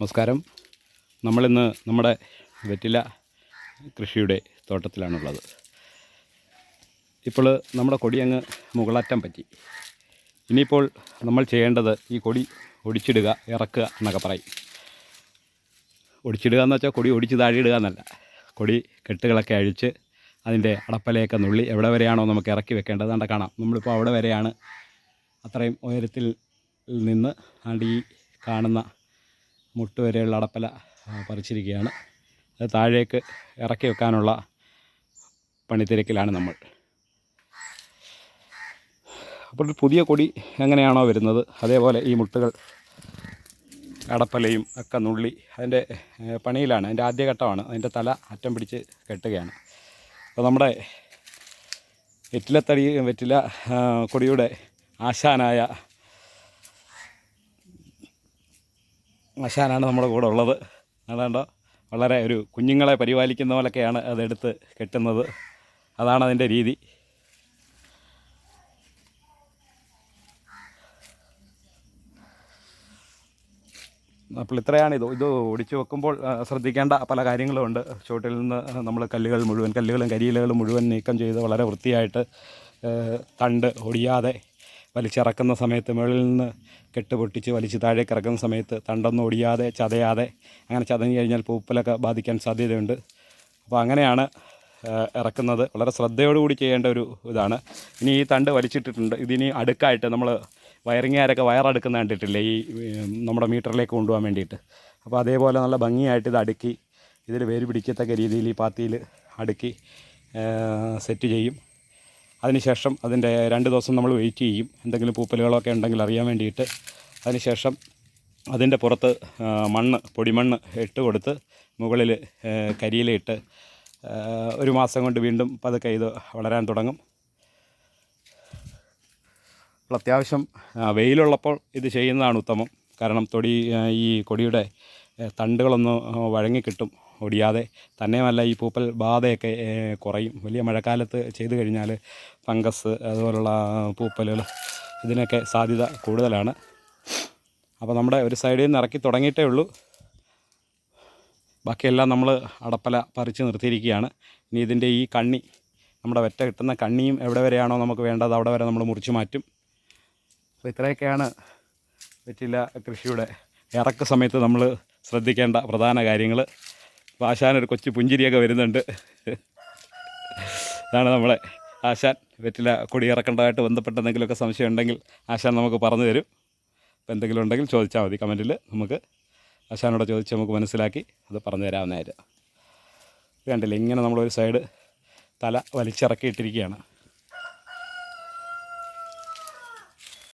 നമസ്കാരം. നമ്മളിന്ന് നമ്മുടെ വെറ്റില കൃഷിയുടെ തോട്ടത്തിലാണുള്ളത്. ഇപ്പോൾ നമ്മുടെ കൊടി അങ്ങ് മുകളറ്റം പറ്റി. ഇനിയിപ്പോൾ നമ്മൾ ചെയ്യേണ്ടത് ഈ കൊടി ഒടിച്ചിടുക ഇറക്കുക എന്നൊക്കെ പറയും. ഒടിച്ചിടുക എന്ന് വെച്ചാൽ കൊടി ഒടിച്ച് താഴെയിടുക എന്നല്ല. കൊടി കെട്ടുകളൊക്കെ അഴിച്ച് അതിന്റെ അടപ്പലയൊക്കെ നുള്ളി എവിടെ വരെയാണോ നമുക്ക് ഇറക്കി വെക്കേണ്ടത് അതുകൊണ്ട് കാണാം. നമ്മളിപ്പോൾ അവിടെ വരെയാണ് അത്രയും ഉയരത്തിൽ നിന്ന് ആണ്ട് ഈ കാണുന്ന മുട്ട് വരെയുള്ള അടപ്പല പറിച്ചിരിക്കുകയാണ്. അത് താഴേക്ക് ഇറക്കി വെക്കാനുള്ള പണിത്തിരക്കിലാണ് നമ്മൾ. അപ്പോൾ പുതിയ കൊടി എങ്ങനെയാണോ വരുന്നത് അതേപോലെ ഈ മുട്ടുകൾ അടപ്പലയും ഒക്കെ നുള്ളി അതിന്റെ പണിയിലാണ്. അതിന്റെ ആദ്യഘട്ടമാണ്. അതിന്റെ തല അറ്റം പിടിച്ച് കെട്ടുകയാണ്. അപ്പോൾ നമ്മുടെ വെറ്റിലത്തടി വെറ്റില കൊടിയുടെ ആശാനായ ആശാനാണ് നമ്മുടെ കൂടെ ഉള്ളത്. അതാണ്ടോ? വളരെ ഒരു കുഞ്ഞുങ്ങളെ പരിപാലിക്കുന്ന പോലൊക്കെയാണ് അതെടുത്ത് കെട്ടുന്നത്. അതാണ് അതിന്റെ രീതി. അപ്പോൾ ഇത്രയാണ്. ഇത് ഇത് ഒടിച്ചു വെക്കുമ്പോൾ ശ്രദ്ധിക്കേണ്ട പല കാര്യങ്ങളുമുണ്ട് ചുവട്ടിൽ നിന്ന് നമ്മൾ കല്ലുകൾ മുഴുവൻ കല്ലുകളും കരിയിലകളും മുഴുവൻ നീക്കം ചെയ്ത് വളരെ വൃത്തിയായിട്ട് തണ്ട് ഒടിയാതെ വലിച്ചിറക്കുന്ന സമയത്ത് മുകളിൽ നിന്ന് കെട്ട് പൊട്ടിച്ച് വലിച്ച് താഴേക്ക് ഇറക്കുന്ന സമയത്ത് തണ്ടൊന്നും ഒടിയാതെ ചതയാതെ അങ്ങനെ ചതഞ്ഞു കഴിഞ്ഞാൽ പൂപ്പലൊക്കെ ബാധിക്കാൻ സാധ്യതയുണ്ട്. അപ്പോൾ അങ്ങനെയാണ് ഇറക്കുന്നത്. വളരെ ശ്രദ്ധയോടുകൂടി ചെയ്യേണ്ട ഒരു ഇതാണ്. ഇനി ഈ തണ്ട് വലിച്ചിട്ടിട്ടുണ്ട്. ഇതിനി അടുക്കായിട്ട് നമ്മൾ വയറിങ്ങുകാരൊക്കെ വയറടുക്കുന്ന കണ്ടിട്ടില്ലേ? ഈ നമ്മുടെ മീറ്ററിലേക്ക് കൊണ്ടുപോകാൻ വേണ്ടിയിട്ട്. അപ്പോൾ അതേപോലെ നല്ല ഭംഗിയായിട്ട് ഇത് അടുക്കി ഇതിൽ വേര് പിടിക്കത്തക്ക രീതിയിൽ ഈ പാത്തിയിൽ അടുക്കി സെറ്റ് ചെയ്യും. അതിനുശേഷം അതിന്റെ രണ്ട് ദിവസം നമ്മൾ വെയിറ്റ് ചെയ്യും. എന്തെങ്കിലും പൂപ്പലുകളൊക്കെ ഉണ്ടെങ്കിൽ അറിയാൻ വേണ്ടിയിട്ട്. അതിനുശേഷം അതിന്റെ പുറത്ത് മണ്ണ് പൊടിമണ്ണ് ഇട്ട് കൊടുത്ത് മുകളിൽ കരിയിലിട്ട് ഒരു മാസം കൊണ്ട് വീണ്ടും പതുക്കെ ഇത് വളരാൻ തുടങ്ങും. അപ്പോൾ അത്യാവശ്യം വെയിലുള്ളപ്പോൾ ഇത് ചെയ്യുന്നതാണ് ഉത്തമം. കാരണം തൊടി ഈ കൊടിയുടെ തണ്ടുകളൊന്ന് വഴങ്ങിക്കിട്ടും ഒടിയാതെ. തന്നെയുമല്ല ഈ പൂപ്പൽ ബാധയൊക്കെ കുറയും. വലിയ മഴക്കാലത്ത് ചെയ്തു കഴിഞ്ഞാൽ ഫംഗസ് അതുപോലുള്ള പൂപ്പലുകൾ ഇതിനൊക്കെ സാധ്യത കൂടുതലാണ്. അപ്പോൾ നമ്മുടെ ഒരു സൈഡിൽ നിന്ന് ഇറക്കി തുടങ്ങിയിട്ടേ ഉള്ളൂ. ബാക്കിയെല്ലാം നമ്മൾ അടപ്പല പറിച്ച് നിർത്തിയിരിക്കുകയാണ്. ഇനി ഇതിന്റെ ഈ കണ്ണി നമ്മുടെ വെറ്റ കിട്ടുന്ന കണ്ണിയും എവിടെ വരെയാണോ നമുക്ക് വേണ്ടത് അവിടെ വരെ നമ്മൾ മുറിച്ച് മാറ്റും. അപ്പോൾ ഇത്രയൊക്കെയാണ് വെറ്റില കൃഷിയുടെ ഇറക്ക സമയത്ത് നമ്മൾ ശ്രദ്ധിക്കേണ്ട പ്രധാന കാര്യങ്ങൾ ആശാൻ ഒരു കൊച്ചു പുഞ്ചിരിയൊക്കെ വരുന്നുണ്ട്. ഇതാണ് നമ്മളെ ആശാൻ. വെറ്റില കൊടി ഇറക്കേണ്ടതായിട്ട് ബന്ധപ്പെട്ട എന്തെങ്കിലുമൊക്കെ സംശയം ഉണ്ടെങ്കിൽ ആശാൻ നമുക്ക് പറഞ്ഞു തരും. അപ്പോൾ എന്തെങ്കിലും ഉണ്ടെങ്കിൽ ചോദിച്ചാൽ മതി കമന്റിൽ നമുക്ക് ആശാനോട് ചോദിച്ച് നമുക്ക് മനസ്സിലാക്കി അത് പറഞ്ഞു തരാവുന്നതായിരുന്നു കണ്ടില്ല ഇങ്ങനെ നമ്മളൊരു സൈഡ് തല വലിച്ചിറക്കിയിട്ടിരിക്കുകയാണ്.